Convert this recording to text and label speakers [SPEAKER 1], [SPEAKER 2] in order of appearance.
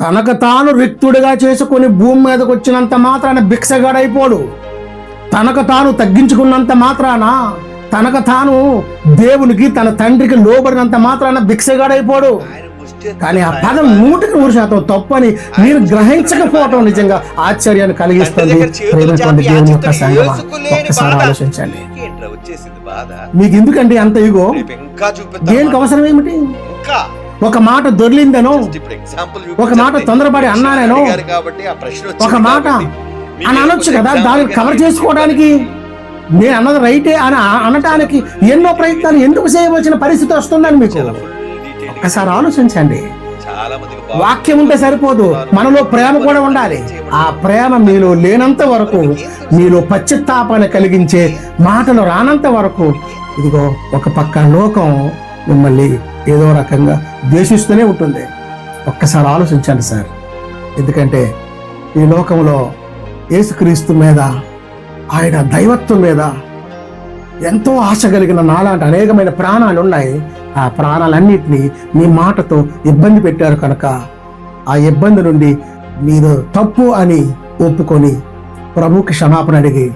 [SPEAKER 1] తనకు తాను రిక్తుడిగా చేసుకొని భూమి మీదకి వచ్చినంత మాత్రాన భిక్షగాడైపోడు. తనకు తాను తగ్గించుకున్నంత మాత్రాన తనకు తాను దేవునికి తన తండ్రికి లోబడినంత మాత్రాన భిక్షగాడైపోడు. కానీ ఆ పదం నూటికి నూరు శాతం తప్పు అని మీరు గ్రహించకపోవటం నిజంగా ఆశ్చర్యాన్ని కలిగిస్తుంది. ప్రేమటువంటి దేవుని యొక్క సంగమా ఒక్కసారి ఆలోచించండి. మీకు ఎందుకండి అంత ఇగో దేనికి అవసరం ఏమిటి? ఒక మాట దొర్లిందనో ఒక మాట తొందరపడి అన్నానేనో ఒక మాట అని అనొచ్చు కదా దాన్ని కవర్ చేసుకోవడానికి. నేను అన్నది రైటే అని అనటానికి ఎన్నో ప్రయత్నాలు ఎందుకు చేయవలసిన పరిస్థితి వస్తుందని మీకు ఒక్కసారి ఆలోచించండి. వాక్యం ఉంటే సరిపోదు మనలో ప్రేమ కూడా ఉండాలి. ఆ ప్రేమ మీలో లేనంత వరకు మీలో పశ్చిత్తాపాన్ని కలిగించే మాటలు రానంత వరకు ఇదిగో ఒక పక్క లోకం మిమ్మల్ని ఏదో రకంగా ద్వేషిస్తూనే ఉంటుంది. ఒక్కసారి ఆలోచించండి సార్. ఎందుకంటే ఈ లోకంలో యేసుక్రీస్తు మీద ఆయన దైవత్వం మీద ఎంతో ఆశ కలిగిన నాలాంటి అనేకమైన ప్రాణాలు ఉన్నాయి. ఆ ప్రాణాలన్నిటినీ మీ మాటతో ఇబ్బంది పెట్టారు కనుక ఆ ఇబ్బంది నుండి మీరు తప్పు అని ఒప్పుకొని ప్రభుకి క్షమాపణ అడిగి